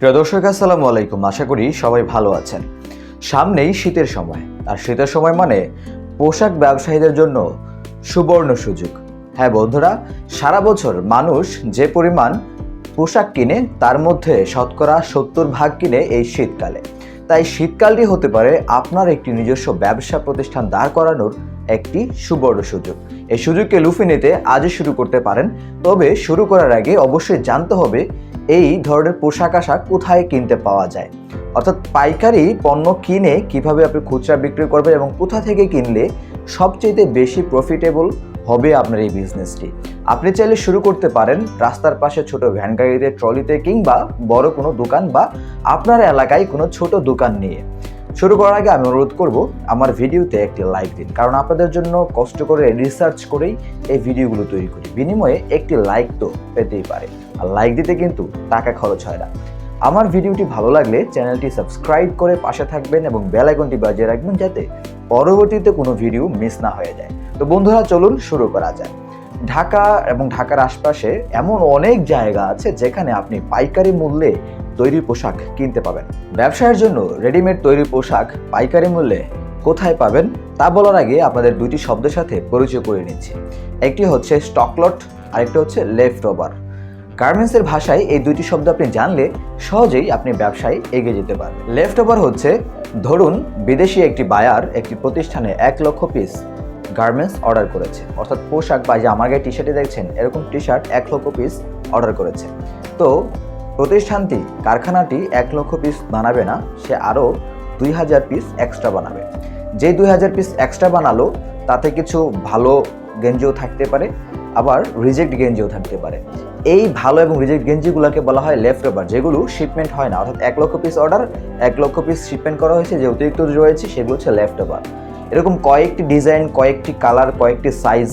প্রিয় দর্শক, আসসালামু আলাইকুম। আশা করি সবাই ভালো আছেন। সামনেই শীতের সময়। আর শীতের সময় মানে পোশাক ব্যবসায়ীদের জন্য সুবর্ণ সুযোগ। হ্যাঁ বন্ধুরা, সারা বছর মানুষ যে পরিমাণ পোশাক কিনে, তার মধ্যে শতকরা সত্তর ভাগ কিনে এই শীতকালে। তাই শীতকালটি হতে পারে আপনার একটি নিজস্ব ব্যবসা প্রতিষ্ঠান দাঁড় করানোর একটি সুবর্ণ সুযোগ। এই সুযোগকে লুফে নিতে আজই শুরু করতে পারেন। তবে শুরু করার আগে অবশ্যই জানতে হবে এই ধরনের পোশাক আশাক কোথায় কিনতে পাওয়া যায়? অর্থাৎ পাইকারি পণ্য কিনে কীভাবে আপনি খুচরা বিক্রি করবেন এবং কোথা থেকে কিনলে সবচেয়ে বেশি প্রফিটেবল হবে আপনার এই বিজনেসটি আপনি চাইলে শুরু করতে পারেন রাস্তার পাশে ছোট ভ্যান গাড়িতে ট্রলিতে কিংবা বড় কোনো দোকান বা আপনার এলাকায় কোনো ছোট দোকান নিয়ে। শুরু করার আগে আমি অনুরোধ করব, আমার ভিডিওতে একটি লাইক দিন। কারণ আপনাদের জন্য কষ্ট করে রিসার্চ করেই এই ভিডিওগুলো তৈরি করি। বিনিময়ে একটি লাইক তো পেতেই পারে। আর লাইক দিতে কিন্তু টাকা খরচ হয় না। আমার ভিডিওটি ভালো লাগলে চ্যানেলটি সাবস্ক্রাইব করে পাশে থাকবেন এবং বেল আইকনটি বাজিয়ে রাখবেন যাতে পরবর্তীতে কোনো ভিডিও মিস না হয়ে যায়। তো বন্ধুরা, চলুন শুরু করা যায় ঢাকা এবং ঢাকার আশপাশে এমন অনেক জায়গা আছে যেখানে আপনি পাইকারি মূল্যে তৈরি পোশাক কিনতে পাবেন। ব্যবসায়ের জন্য রেডিমেড তৈরি পোশাক পাইকারি মূল্যে কোথায় পাবেন তা বলার আগে আপনাদের দুইটি শব্দের সাথে পরিচয় করে নিচ্ছি। একটি হচ্ছে স্টকলট আরেকটি হচ্ছে লেফট ওভার গার্মেন্টসের ভাষায় এই দুইটি শব্দ আপনি জানলে সহজেই আপনি ব্যবসায় এগিয়ে যেতে পারবেন। লেফট ওভার হচ্ছে, ধরুন, বিদেশি একটি বায়ার একটি প্রতিষ্ঠানে এক লক্ষ পিস গার্মেন্টস অর্ডার করেছে। অর্থাৎ পোশাক বা যে আমার গায়ে টি শার্টে দেখছেন, এরকম টি শার্ট এক লক্ষ পিস অর্ডার করেছে। তো, প্রতিষ্ঠানটি, কারখানাটি এক লক্ষ পিস বানাবে না, সে আরও দুই হাজার পিস এক্সট্রা বানাবে। যে দুই হাজার পিস এক্সট্রা বানালো, তাতে কিছু ভালো গেঞ্জিও থাকতে পারে আবার রিজেক্ট গেঞ্জিও থাকতে পারে। এই ভালো এবং রিজেক্ট গেঞ্জিগুলোকে বলা হয় লেফট ওভার যেগুলো শিপমেন্ট হয় না। অর্থাৎ এক লক্ষ পিস অর্ডার এক লক্ষ পিস শিপমেন্ট করা হয়েছে, যে অতিরিক্ত রয়েছে, সেগুলো হচ্ছে লেফট ওভার এরকম কয়েকটি ডিজাইন কয়েকটি কালার কয়েকটি সাইজ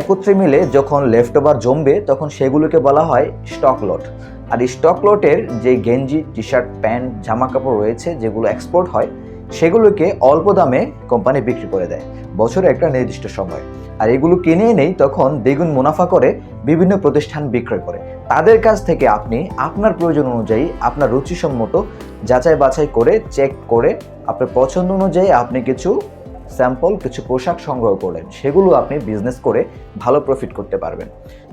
একত্রে মিলে যখন লেফট ওভার জমবে, তখন সেগুলোকে বলা হয় স্টক লট আর এই স্টক লটের যে গেঞ্জি টি শার্ট প্যান্ট জামা কাপড় রয়েছে, যেগুলো এক্সপোর্ট হয় সেগুলোকে অল্প দামে কোম্পানি বিক্রি করে দেয়। বছরে একটা নির্দিষ্ট সময়। আর এগুলো কিনে নেই, তখন দ্বিগুণ মুনাফা করে বিভিন্ন প্রতিষ্ঠান বিক্রয় করে। তাদের কাছ থেকে আপনি আপনার প্রয়োজন অনুযায়ী আপনার রুচিসম্মত যাচাই বাছাই করে চেক করে আপনার পছন্দ অনুযায়ী আপনি কিছু স্যাম্পল কিছু পোশাক সংগ্রহ করলেন। সেগুলো আপনি বিজনেস করে ভালো প্রফিট করতে পারবেন।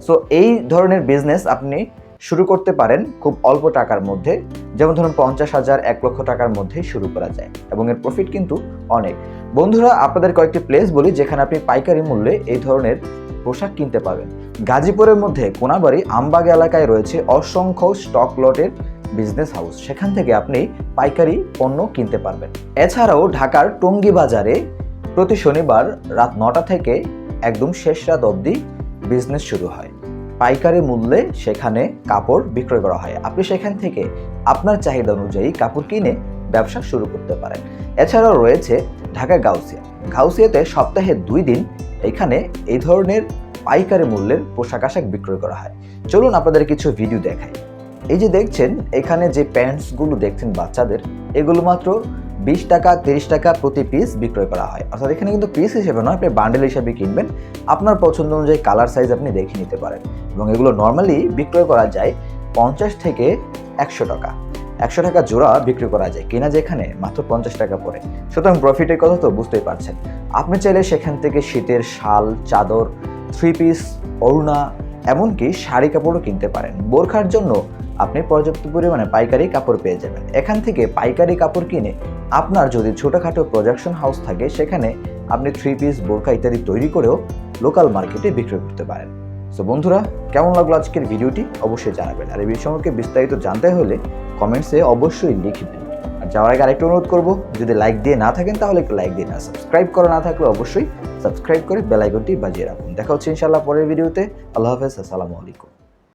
সো এই ধরনের বিজনেস আপনি শুরু করতে পারেন খুব অল্প টাকার মধ্যে। যেমন ধরুন পঞ্চাশ হাজার, এক লক্ষ টাকার মধ্যে শুরু করা যায় এবং এর প্রফিট কিন্তু অনেক। বন্ধুরা, আপনাদের কয়েকটি প্লেস বলি যেখানে আপনি পাইকারি মূল্যে এই ধরনের পোশাক কিনতে পাবেন। গাজীপুরের মধ্যে কোনাবাড়ি আমবাগ এলাকায় রয়েছে অসংখ্য স্টক লটের বিজনেস হাউস সেখান থেকে আপনি পাইকারি পণ্য কিনতে পারবেন। এছাড়াও ঢাকার টঙ্গী বাজারে প্রতি শনিবার রাত নটা থেকে একদম শেষ রাত অবধি বিজনেস শুরু হয়। পাইকারি মূল্যে সেখানে কাপড় বিক্রয় করা হয়। আপনি সেখান থেকে আপনার চাহিদা অনুযায়ী কাপড় কিনে ব্যবসা শুরু করতে পারেন। এছাড়াও রয়েছে ঢাকা গাউসিয়া। গাউসিয়াতে সপ্তাহে দুই দিন এখানে এই ধরনের পাইকারি মূল্যের পোশাক আশাক বিক্রয় করা হয়। চলুন আপনাদের কিছু ভিডিও দেখাই। এই যে দেখছেন, এখানে যে প্যান্টসগুলো দেখছেন বাচ্চাদের, এগুলো মাত্র বিশ টাকা, তিরিশ টাকা প্রতি পিস বিক্রয় করা হয়। অর্থাৎ এখানে কিন্তু পিস হিসেবে নয়, আপনি বান্ডেল হিসেবে কিনবেন। আপনার পছন্দ অনুযায়ী কালার সাইজ আপনি দেখে নিতে পারেন। এবং এগুলো নর্মালি বিক্রয় করা যায় পঞ্চাশ থেকে একশো টাকা। একশো টাকা জোড়া বিক্রি করা যায়, কিনা যেখানে মাত্র পঞ্চাশ টাকা পড়ে সুতরাং প্রফিটের কথা তো বুঝতেই পারছেন। আপনি চাইলে সেখান থেকে শীতের শাল, চাদর থ্রি পিস অরুণা এমনকি শাড়ি কাপড়ও কিনতে পারেন। বোরখার জন্য আপনি পর্যাপ্ত পরিমাণে পাইকারি কাপড় পেয়ে যাবেন। এখান থেকে পাইকারি কাপড় কিনে আপনার যদি ছোটোখাটো প্রোডাকশন হাউস থাকে, সেখানে আপনি থ্রি পিস বোরখা ইত্যাদি তৈরি করেও লোকাল মার্কেটে বিক্রি করতে পারেন। সো বন্ধুরা, কেমন লাগল আজকের ভিডিওটি? অবশ্যই জানাবেন। আর এই বিষয় সম্পর্কে বিস্তারিত জানতে হলে কমেন্টসে অবশ্যই লিখবেন আর যাওয়ার আগে আরেকটু অনুরোধ করব, যদি লাইক দিয়ে না থাকেন, তাহলে একটু লাইক দিন আর সাবস্ক্রাইব করা না থাকলে অবশ্যই সাবস্ক্রাইব করে বেল আইকনটি বাজিয়ে রাখুন। দেখা হচ্ছে ইনশাল্লাহ পরের ভিডিওতে আল্লাহ হাফেজ, আসসালামু আলাইকুম।